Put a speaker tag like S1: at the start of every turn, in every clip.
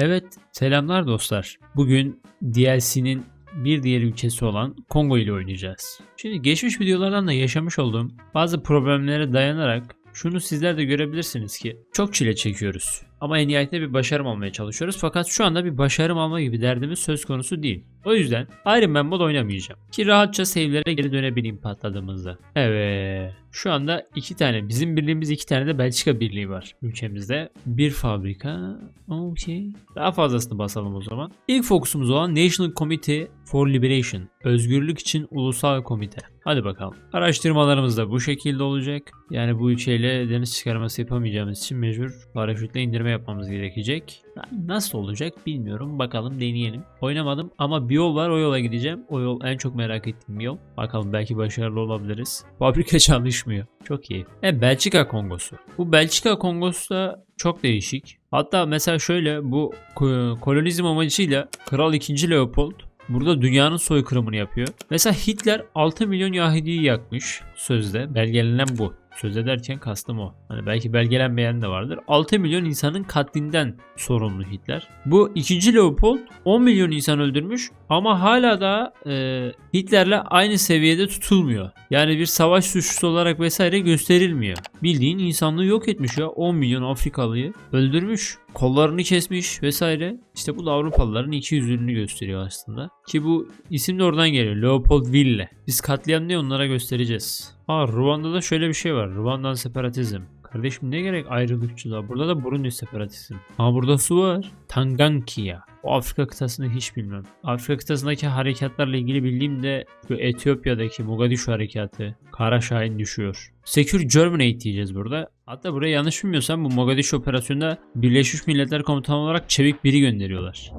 S1: Evet, selamlar dostlar. Bugün DLC'nin bir diğer ülkesi olan Kongo ile oynayacağız. Şimdi geçmiş videolardan da yaşamış olduğum bazı problemlere dayanarak şunu sizler de görebilirsiniz ki çok çile çekiyoruz. Ama en nihayetinde bir başarım almaya çalışıyoruz. Fakat şu anda bir başarım alma gibi derdimiz söz konusu değil. O yüzden Iron Man mod oynamayacağım. Ki rahatça save'lere geri dönebileyim patladığımızda. Evet. Şu anda iki tane bizim birliğimiz iki tane de Belçika birliği var ülkemizde. Bir fabrika. Okey. Daha fazlasını basalım o zaman. İlk fokusumuz olan National Committee for Liberation. Özgürlük için Ulusal Komite. Hadi bakalım. Araştırmalarımız da bu şekilde olacak. Yani bu ülkeyle deniz çıkarması yapamayacağımız için mecbur paraşütle indirme yapmamız gerekecek. Nasıl olacak bilmiyorum. Bakalım deneyelim. Oynamadım ama bir yol var o yola gideceğim. O yol en çok merak ettiğim yol. Bakalım belki başarılı olabiliriz. Fabrika çalışmıyor. Çok iyi. E Belçika Kongosu. Bu Belçika Kongosu da çok değişik. Hatta mesela şöyle bu ko- kolonizm amacıyla Kral 2. Leopold Burada dünyanın soykırımını yapıyor. Mesela Hitler 6 milyon Yahudi'yi yakmış sözde. Belgelenen bu. Sözde derken kastım o. Hani belki belgelenmeyen de vardır. 6 milyon insanın katlinden sorumlu Hitler. Bu 2. Leopold 10 milyon insan öldürmüş ama hala da e, Hitler'le aynı seviyede tutulmuyor. Yani bir savaş suçlusu olarak vesaire gösterilmiyor. Bildiğin insanlığı yok etmiş ya. 10 milyon Afrikalıyı öldürmüş. Kollarını kesmiş vesaire. İşte bu da Avrupalıların iki yüzlülüğünü gösteriyor aslında. Ki bu isim de oradan geliyor. Leopold Ville. Biz katliam ne onlara göstereceğiz. Aa Ruanda'da şöyle bir şey var. Ruandan separatizm. Kardeşim ne gerek ayrılıkçılığa? Burada da Burundi separatizm. Aa burada su var. Tangankia. O Afrika kıtasını hiç bilmem. Afrika kıtasındaki harekatlarla ilgili bildiğim de şu Etiyopya'daki Mogadishu harekatı. Kara Şahin düşüyor. Secure Germinate diyeceğiz burada. Hatta buraya yanlış bilmiyorsam bu Mogadishu operasyonunda Birleşmiş Milletler Komutanı olarak çevik biri gönderiyorlar.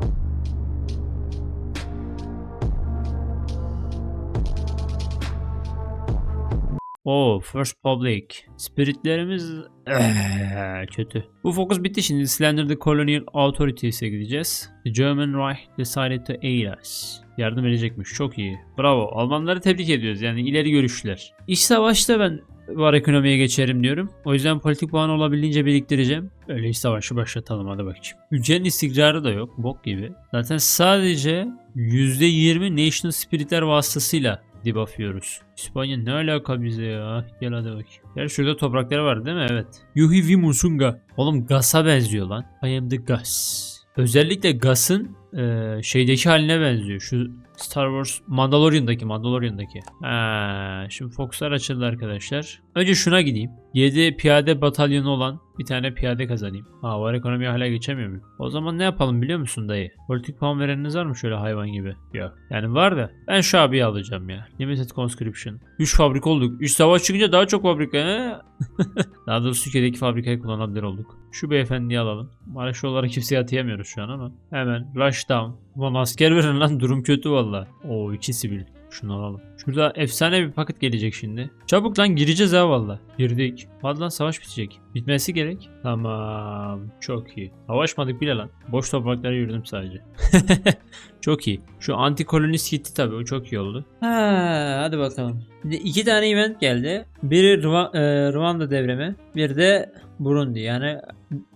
S1: Oo, First Public. Spiritlerimiz eee, kötü. Bu fokus bitti şimdi. Slender the Colonial Authorities'e gideceğiz. The German Reich decided to aid us. Yardım edecekmiş. Çok iyi. Bravo. Almanları tebrik ediyoruz. Yani ileri görüşlüler. İç savaşta ben var ekonomiye geçerim diyorum. O yüzden politik puan olabildiğince biriktireceğim. Öyle iç savaşı başlatalım hadi bakayım. Ülkenin istikrarı da yok. Bok gibi. Zaten sadece %20 National Spiritler vasıtasıyla debuff yiyoruz. İspanya ne alaka bize ya? Gel hadi bakayım. Gel şurada toprakları var değil mi? Evet. Yuhi Vi Musunga. Oğlum Gas'a benziyor lan. I am the Gas. Özellikle Gas'ın e, şeydeki haline benziyor. Şu Star Wars Mandalorian'daki Mandalorian'daki. Ha, şimdi Fox'lar açıldı arkadaşlar. Önce şuna gideyim. 7 piyade batalyonu olan bir tane piyade kazanayım. Ha var ekonomiye hala geçemiyor muyum? O zaman ne yapalım biliyor musun dayı? Politik puan vereniniz var mı şöyle hayvan gibi? Yok. Yani var da ben şu abiyi alacağım ya. Limited Conscription. 3 fabrika olduk. 3 savaş çıkınca daha çok fabrika he? daha doğrusu Türkiye'deki fabrikayı kullanabilir olduk. Şu beyefendiyi alalım. Maraşlı olarak kimseye atayamıyoruz şu an ama. Hemen rush down. Ulan asker verin lan durum kötü valla. Oo iki sivil. Şunu alalım. Şurada efsane bir paket gelecek şimdi. Çabuk lan gireceğiz ha valla. Girdik. Hadi lan savaş bitecek. Bitmesi gerek. Tamam. Çok iyi. Savaşmadık bile lan. Boş topraklara yürüdüm sadece. çok iyi. Şu anti kolonist gitti tabii. O çok iyi oldu. Ha, hadi bakalım. Şimdi iki tane event geldi. Biri Rwa- e, Rwanda devrimi. Bir de Burundi. Yani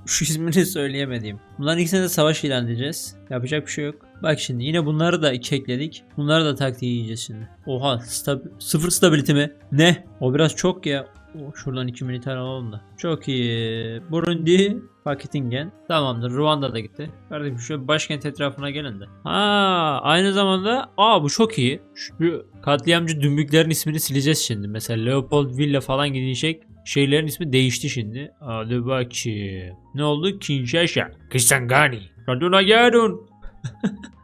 S1: şu ismini söyleyemediğim. Bunların ikisine de savaş ilan edeceğiz. Yapacak bir şey yok. Bak şimdi yine bunları da iki ekledik. Bunları da taktiği yiyeceğiz şimdi. Oha stab- sıfır stability mi? Ne? O biraz çok ya. Oh, şuradan iki militer alalım da. Çok iyi. Burundi, Pakitingen. Tamamdır. Ruanda da gitti. Kardeşim şu başkent etrafına gelin de. Ha, aynı zamanda aa bu çok iyi. Şu katliamcı dümbüklerin ismini sileceğiz şimdi. Mesela Leopold Villa falan gidecek. Şeylerin ismi değişti şimdi. Hadi bakayım. Ne oldu? Kinshasa. Kisangani. Raduna Yarun.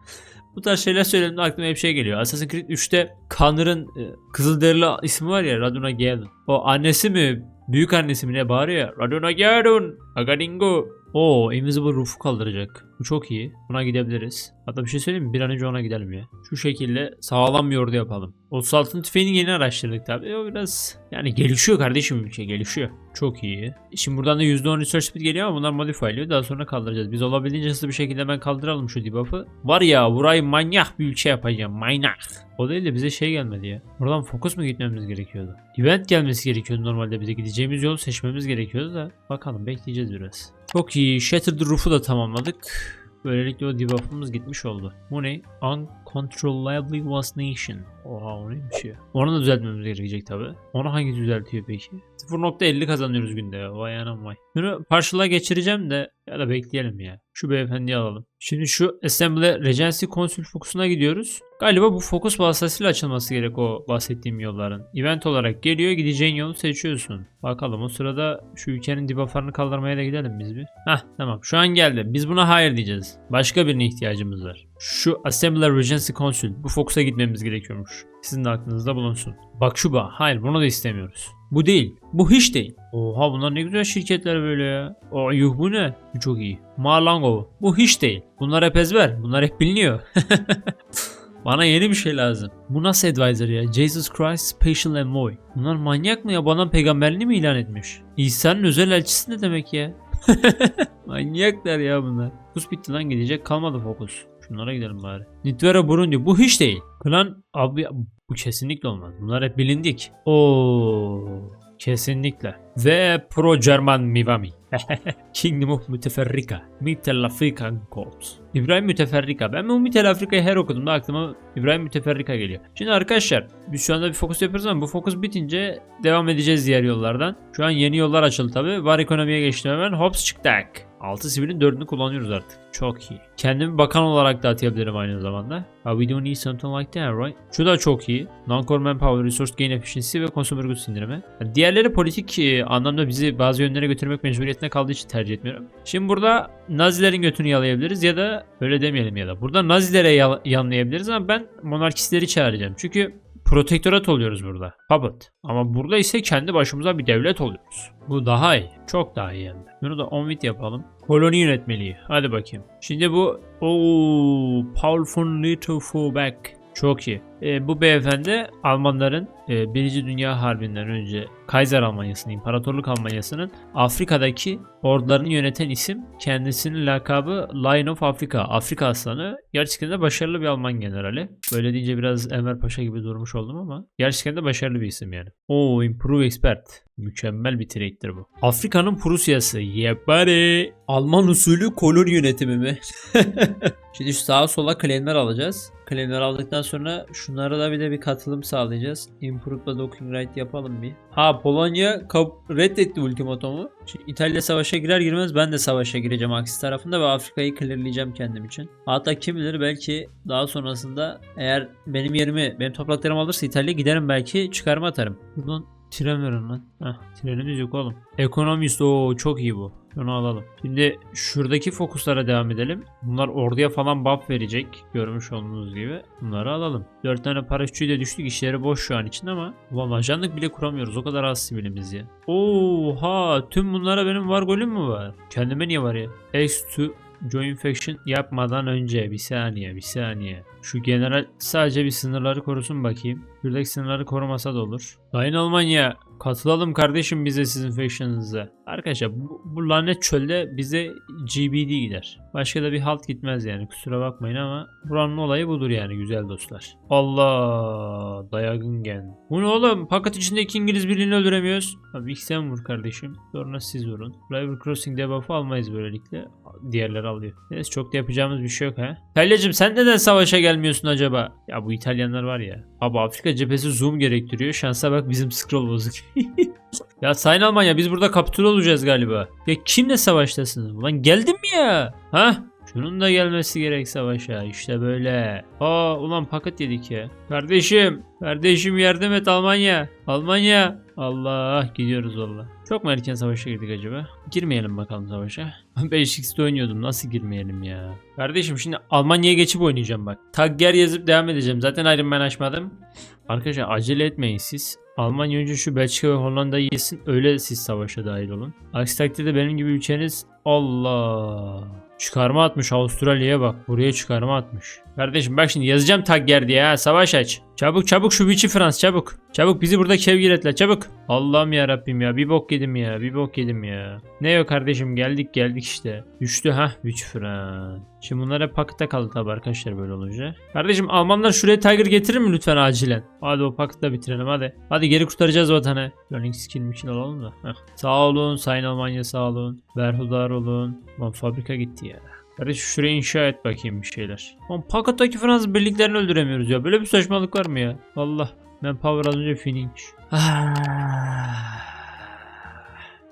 S1: Bu tarz şeyler söylediğimde aklıma hep şey geliyor. Assassin's Creed 3'te Connor'ın e, Kızılderili ismi var ya Raduna Gerdun. O annesi mi büyük annesi mi ne bağırıyor ya. Raduna Gerdun. Agadingo. Oo Invisible Roof'u kaldıracak. Bu çok iyi. Buna gidebiliriz. Hatta bir şey söyleyeyim mi? Bir an önce ona gidelim ya. Şu şekilde sağlam bir ordu yapalım. 36. tüfeğini yeni araştırdık tabii. O biraz yani gelişiyor kardeşim şey gelişiyor. Çok iyi. Şimdi buradan da %10 research speed geliyor ama bunlar modifyliyor. Daha sonra kaldıracağız. Biz olabildiğince hızlı bir şekilde hemen kaldıralım şu debuff'ı. Var ya burayı manyak bir ülke yapacağım. Manyak. O değil de bize şey gelmedi ya. Buradan fokus mu gitmemiz gerekiyordu? Event gelmesi gerekiyordu normalde bize. Gideceğimiz yolu seçmemiz gerekiyordu da. Bakalım bekleyeceğiz biraz. Çok iyi. Shattered Roof'u da tamamladık. Böylelikle o debuff'ımız gitmiş oldu. Bu ne? Uncontrollably was nation. Oha o neymiş ya? Onu da düzeltmemiz gerekecek tabi. Onu hangi düzeltiyor peki? 0.50 kazanıyoruz günde ya. Vay anam vay. Bunu partial'a geçireceğim de ya da bekleyelim ya. Şu beyefendiyi alalım. Şimdi şu Assembly Regency Consul fokusuna gidiyoruz. Galiba bu fokus vasıtasıyla açılması gerek o bahsettiğim yolların. Event olarak geliyor gideceğin yolu seçiyorsun. Bakalım o sırada şu ülkenin debufflarını kaldırmaya da gidelim biz bir. Hah tamam şu an geldi. Biz buna hayır diyeceğiz. Başka birine ihtiyacımız var. Şu Assembly Regency Consul bu fokusa gitmemiz gerekiyormuş. Sizin de aklınızda bulunsun. Bak şu ba. Hayır bunu da istemiyoruz. Bu değil. Bu hiç değil. Oha bunlar ne güzel şirketler böyle ya. O yuh bu ne? Çok iyi. Malango. Bu hiç değil. Bunlar hep ezber. Bunlar hep biliniyor. Bana yeni bir şey lazım. Bu nasıl advisor ya? Jesus Christ Special Envoy. Bunlar manyak mı ya? Bana peygamberliğini mi ilan etmiş? İsa'nın özel elçisi ne demek ya? Manyaklar ya bunlar. Fokus bitti lan gidecek kalmadı fokus. Şunlara gidelim bari. Nitvera Burundi bu hiç değil. Klan abi bu kesinlikle olmaz. Bunlar hep bilindik. Oo kesinlikle. Ve Pro German Mivami. Kingdom of Müteferrika. Mittel African Corps. İbrahim Müteferrika. Ben bu Mittel Afrika'yı her okuduğumda aklıma İbrahim Müteferrika geliyor. Şimdi arkadaşlar biz şu anda bir fokus yapıyoruz ama bu fokus bitince devam edeceğiz diğer yollardan. Şu an yeni yollar açıldı tabi. Var ekonomiye geçtim hemen. Hops çıktık. 6 sivilin 4'ünü kullanıyoruz artık. Çok iyi. Kendimi bakan olarak da atayabilirim aynı zamanda. Uh, we don't need something like that right? Şu da çok iyi. Non-core manpower, resource gain efficiency ve consumer goods indirimi. Yani diğerleri politik e, anlamda bizi bazı yönlere götürmek mecburiyetine kaldığı için tercih etmiyorum. Şimdi burada Nazilerin götünü yalayabiliriz ya da öyle demeyelim ya da. Burada Nazilere yal- yanlayabiliriz ama ben monarkistleri çağıracağım. Çünkü protektorat oluyoruz burada. Puppet. Ama burada ise kendi başımıza bir devlet oluyoruz. Bu daha iyi. Çok daha iyi yani. Bunu da on bit yapalım. Koloni yönetmeliği. Hadi bakayım. Şimdi bu ooo Paul von Littlefourbeck. Çok iyi. E, bu beyefendi Almanların e, Birinci Dünya Harbi'nden önce Kaiser Almanyası'nın, İmparatorluk Almanyası'nın Afrika'daki ordularını yöneten isim. Kendisinin lakabı Lion of Africa, Afrika Aslanı. Gerçekten de başarılı bir Alman generali. Böyle deyince biraz Enver Paşa gibi durmuş oldum ama gerçekten de başarılı bir isim yani. Oo, Improve Expert. Mükemmel bir trade'dir bu. Afrika'nın Prusya'sı. Yepare. Alman usulü koloni yönetimi mi? Şimdi şu sağa sola claimler alacağız. Claimler aldıktan sonra şunlara da bir de bir katılım sağlayacağız. Improve the docking right yapalım bir. Ha Polonya reddetti ultimatomu. Şimdi İtalya savaşa girer girmez ben de savaşa gireceğim aksi tarafında ve Afrika'yı clearleyeceğim kendim için. Hatta kim bilir belki daha sonrasında eğer benim yerimi benim topraklarımı alırsa İtalya giderim belki çıkarma atarım. Buradan tren verin lan. Heh, trenimiz yok oğlum. Ekonomist o çok iyi bu. Onu alalım. Şimdi şuradaki fokuslara devam edelim. Bunlar orduya falan buff verecek. Görmüş olduğunuz gibi. Bunları alalım. 4 tane paraşütçüyü de düştük. İşleri boş şu an için ama. Ulan ajanlık bile kuramıyoruz. O kadar az sivilimiz ya. Oha. Tüm bunlara benim var golüm mü var? Kendime niye var ya? X2 Join Faction yapmadan önce bir saniye bir saniye. Şu general sadece bir sınırları korusun bakayım. Şuradaki sınırları korumasa da olur. Sayın Almanya katılalım kardeşim bize sizin faction'ınıza. Arkadaşlar bu, bu lanet çölde bize GBD gider. Başka da bir halt gitmez yani kusura bakmayın ama buranın olayı budur yani güzel dostlar. Allah Dayagingen. Bu ne oğlum? Paket içindeki İngiliz birini öldüremiyoruz. Abi ilk sen vur kardeşim. Sonra siz vurun. River Crossing debuff'ı almayız böylelikle. Diğerleri alıyor. Neyse çok da yapacağımız bir şey yok ha. İtalyacım sen neden savaşa gelmiyorsun acaba? Ya bu İtalyanlar var ya. Abi Afrika cephesi zoom gerektiriyor. Şansa bak bizim scroll bozuk. ya Sayın Almanya biz burada kapitül olacağız galiba. Ya kimle savaştasınız? Ulan geldim mi ya? Ha? Şunun da gelmesi gerek savaşa. İşte böyle. Aa ulan paket yedik ya. Kardeşim. Kardeşim yardım et Almanya. Almanya. Allah gidiyoruz valla. Çok mu erken savaşa girdik acaba? Girmeyelim bakalım savaşa. 5x'de oynuyordum nasıl girmeyelim ya. Kardeşim şimdi Almanya'ya geçip oynayacağım bak. Tagger yazıp devam edeceğim. Zaten Iron Man açmadım. Arkadaşlar acele etmeyin siz. Almanya önce şu Belçika ve Hollanda'yı yesin öyle siz savaşa dahil olun. Aksi takdirde benim gibi ülkeniz Allah. Çıkarma atmış Avustralya'ya bak. Buraya çıkarma atmış. Kardeşim bak şimdi yazacağım Tagger diye ha. Savaş aç. Çabuk çabuk şu biçi Frans çabuk. Çabuk bizi burada kevgir etle çabuk. Allah'ım ya Rabbim ya bir bok yedim ya bir bok yedim ya. Ne yok kardeşim geldik geldik işte. Düştü ha biçi Frans. Şimdi bunlar hep pakette kaldı tabi arkadaşlar böyle olunca. Kardeşim Almanlar şuraya Tiger getirir mi lütfen acilen? Hadi o pakette bitirelim hadi. Hadi geri kurtaracağız vatanı. Learning skill mission alalım da. Heh. Sağ olun Sayın Almanya sağ olun. Berhudar olun. Lan fabrika gitti ya. Kardeş şuraya inşa et bakayım bir şeyler. Oğlum Pakat'taki Fransız birliklerini öldüremiyoruz ya. Böyle bir saçmalık var mı ya? Allah. Ben power az önce finiymiş.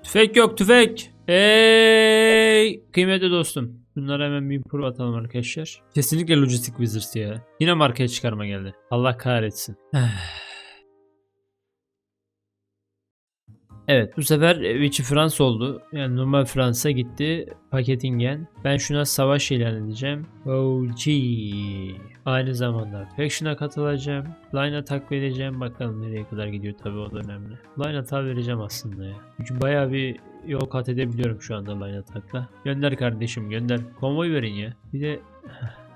S1: tüfek yok tüfek. Ey kıymetli dostum. Bunlara hemen bir pro atalım arkadaşlar. Kesinlikle Logistic Wizards ya. Yine markaya çıkarma geldi. Allah kahretsin. Evet bu sefer e, Vichy Frans oldu. Yani normal Fransa gitti. Paketingen. Ben şuna savaş ilan edeceğim. OG. Aynı zamanda Faction'a katılacağım. Line attack vereceğim. Bakalım nereye kadar gidiyor tabi o da önemli. Line attack vereceğim aslında ya. Çünkü baya bir yol kat edebiliyorum şu anda line attack'la. Gönder kardeşim gönder. Konvoy verin ya. Bir de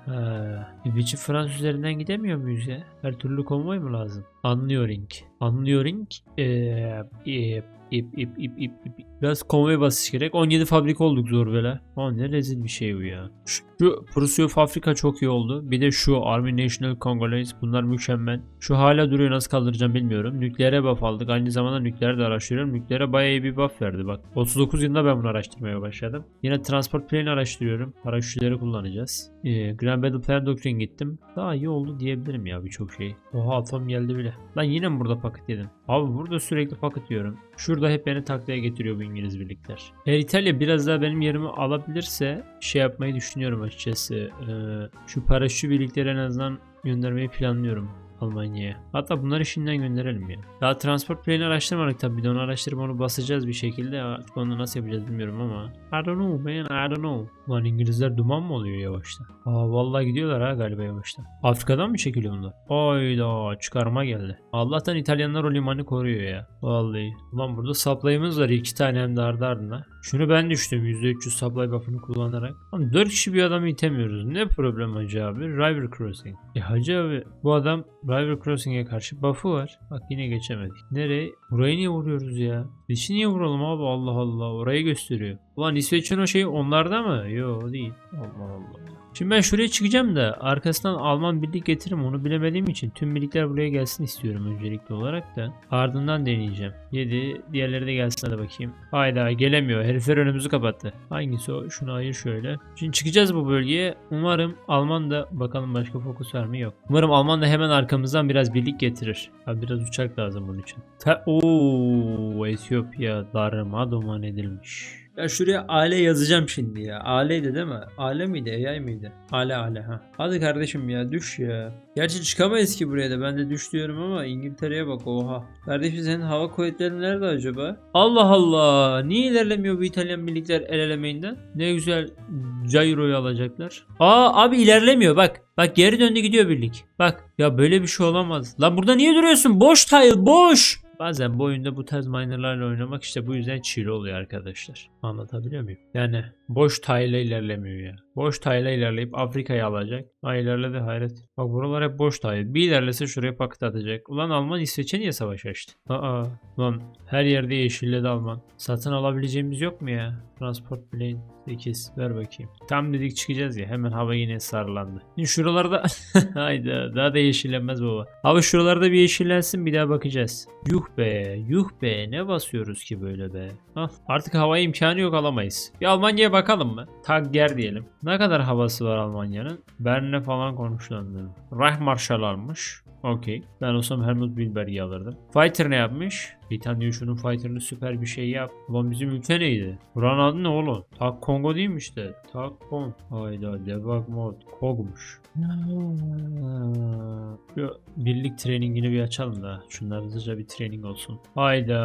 S1: Ha, Vichy Frans üzerinden gidemiyor muyuz ya? Her türlü konvoy mu lazım? Anlıyorum. Anlıyorum. Ee, ip, ip, ip, ip, ip, ip. Biraz konvoy basış gerek. 17 fabrika olduk zor böyle. Aa ne rezil bir şey bu ya. Şu Prusya Afrika çok iyi oldu. Bir de şu Army National Congolese bunlar mükemmel. Şu hala duruyor nasıl kaldıracağım bilmiyorum. Nükleere buff aldık. Aynı zamanda nükleer de araştırıyorum. Nükleere bayağı iyi bir buff verdi bak. 39 yılında ben bunu araştırmaya başladım. Yine transport plane araştırıyorum. Paraşütleri kullanacağız. Ee, Grand Battle Plan Doctrine gittim. Daha iyi oldu diyebilirim ya birçok şey. Oha atom geldi bile. Lan yine mi burada paket yedim? Abi burada sürekli paket yiyorum. Şurada hep beni taklaya getiriyor bu İngiliz birlikler. Eğer İtalya biraz daha benim yerimi alabilirse şey yapmayı düşünüyorum açıkçası. Ee, şu paraşüt birlikleri en azından göndermeyi planlıyorum. Almanya'ya. Hatta bunları şimdiden gönderelim ya. Daha transport planı araştırmadık tabii. Bir de onu araştırıp onu basacağız bir şekilde. Artık onu nasıl yapacağız bilmiyorum ama. I don't know man I don't know. Lan İngilizler duman mı oluyor yavaştan? Aa vallahi gidiyorlar ha galiba yavaştan. Afrika'dan mı çekiliyor bunlar? Hayda çıkarma geldi. Allah'tan İtalyanlar o limanı koruyor ya. Vallahi. Ulan burada supply'ımız var iki tane hem de ardı ardına. Şunu ben düştüm %300 supply buff'ını kullanarak. Ama 4 kişi bir adamı itemiyoruz. Ne problem hacı abi? River Crossing. E hacı abi bu adam River Crossing'e karşı buff'ı var. Bak yine geçemedik. Nereye? Burayı niye vuruyoruz ya? Dişi niye vuralım abi Allah Allah. Orayı gösteriyor. Ulan İsveç'in o şeyi onlarda mı? Yo değil. Allah Allah. Şimdi ben şuraya çıkacağım da arkasından Alman birlik getiririm onu bilemediğim için tüm birlikler buraya gelsin istiyorum öncelikli olarak da. Ardından deneyeceğim. 7 diğerleri de gelsin hadi bakayım. Hayda gelemiyor herifler önümüzü kapattı. Hangisi o? Şunu ayır şöyle. Şimdi çıkacağız bu bölgeye. Umarım Alman da bakalım başka fokus var mı yok. Umarım Alman da hemen arkamızdan biraz birlik getirir. Abi biraz uçak lazım bunun için. Ta Oo, Etiyopya darmadağın edilmiş. Ya şuraya Ale yazacağım şimdi ya. Ale'ydi değil mi? Ale miydi? AI miydi? Ale Ale ha. Hadi kardeşim ya düş ya. Gerçi çıkamayız ki buraya da. Ben de düş diyorum ama İngiltere'ye bak oha. Kardeşim senin hava kuvvetlerin nerede acaba? Allah Allah. Niye ilerlemiyor bu İtalyan birlikler el elemeyinden? Ne güzel Cairo'yu alacaklar. Aa abi ilerlemiyor bak. Bak geri döndü gidiyor birlik. Bak ya böyle bir şey olamaz. Lan burada niye duruyorsun? Boş tile boş. Bazen bu oyunda bu tarz minerlarla oynamak işte bu yüzden çile oluyor arkadaşlar. Anlatabiliyor muyum? Yani boş tayla ilerlemiyor ya. Boş tayla ilerleyip Afrika'yı alacak. Ha ilerledi hayret. Bak buralar hep boş tay. Bir ilerlese şuraya paket atacak. Ulan Alman İsveç'e niye savaş açtı? Aa. Ulan her yerde yeşilledi Alman. Satın alabileceğimiz yok mu ya? Transport plane 8 ver bakayım. Tam dedik çıkacağız ya hemen hava yine sarılandı. Şimdi şuralarda hayda daha da yeşillenmez baba. Hava şuralarda bir yeşillensin bir daha bakacağız. Yuh be yuh be ne basıyoruz ki böyle be. Hah, artık havaya imkanı yok alamayız. Bir Almanya'ya bakalım mı? Tagger diyelim. Ne kadar havası var Almanya'nın? Berne falan konuşlandı. Reich Marshall almış. Okey. Ben olsam Helmut Bilberg'i alırdım. Fighter ne yapmış? Diyor şunun fighter'ını süper bir şey yap. Ulan bizim ülke neydi? Buranın adı ne oğlum? Tak Kongo değil mi işte? Tak Kong. Hayda debug mod. Kog'muş. Şu birlik trainingini bir açalım da. Şunlar hızlıca bir training olsun. Hayda.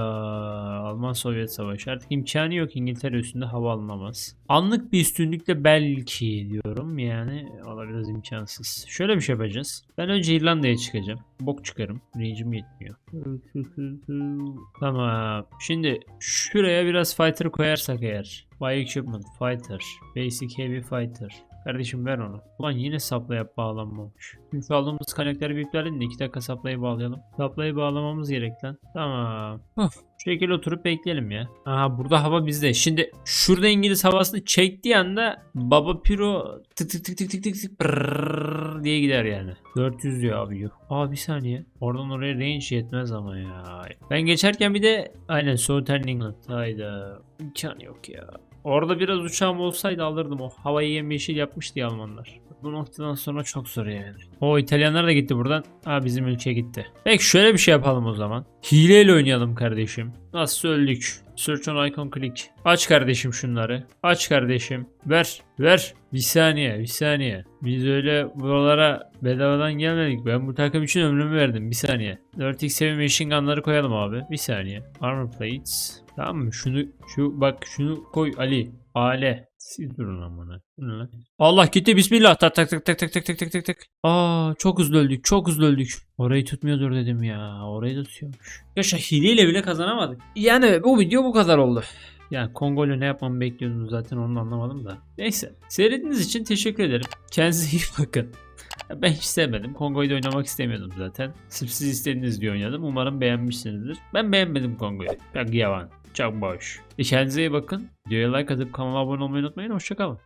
S1: Alman-Sovyet savaşı. Artık imkanı yok İngiltere üstünde hava alınamaz. Anlık bir üstünlükle belki diyorum. Yani o da biraz imkansız. Şöyle bir şey yapacağız. Ben önce İrlanda'ya çıkacağım. Bok çıkarım. Range'im yetmiyor. Tamam. Şimdi şuraya biraz fighter koyarsak eğer. Buy equipment fighter. Basic heavy fighter. Kardeşim ver onu. Ulan yine saplayıp bağlanmamış. Çünkü aldığımız kaynakları edin de 2 dakika saplayı bağlayalım. Saplayı bağlamamız gerek lan. Tamam. Of. Şu şekilde oturup bekleyelim ya. Aha burada hava bizde. Şimdi şurada İngiliz havasını çektiği anda Baba Piro tık tık tık tık tık tık tık diye gider yani. 400 diyor abi yok. Aa bir saniye. Oradan oraya range yetmez ama ya. Ben geçerken bir de aynen Southern England. Hayda. İmkan yok ya. Orada biraz uçağım olsaydı alırdım o. Havayı yemyeşil yapmıştı ya Almanlar. Bu noktadan sonra çok zor yani. O İtalyanlar da gitti buradan. Ha bizim ülke gitti. Peki şöyle bir şey yapalım o zaman. Hileyle oynayalım kardeşim. Nasıl öldük? Search on icon click. Aç kardeşim şunları. Aç kardeşim. Ver. Ver. Bir saniye. Bir saniye. Biz öyle buralara bedavadan gelmedik. Ben bu takım için ömrümü verdim. Bir saniye. 4x machine gunları koyalım abi. Bir saniye. Armor plates. Tamam mı? Şunu şu bak şunu koy Ali. Ale. Siz durun amına. Allah gitti bismillah. Tak tak tak tak tak tak tak tak tak tak. Aa çok hızlı öldük. Çok hızlı öldük. Orayı tutmuyordur dedim ya. Orayı da tutuyormuş. Ya hileyle bile kazanamadık. Yani bu video bu kadar oldu. Yani Kongo'yla ne yapmamı bekliyordunuz zaten onu anlamadım da. Neyse. Seyrettiğiniz için teşekkür ederim. Kendinize iyi bakın. Ben hiç sevmedim. Kongo'yu da oynamak istemiyordum zaten. Sırf siz istediğiniz diye oynadım. Umarım beğenmişsinizdir. Ben beğenmedim Kongo'yu. Çok yavan. Çok boş. E kendinize iyi bakın. Videoya like atıp kanala abone olmayı unutmayın. Hoşçakalın.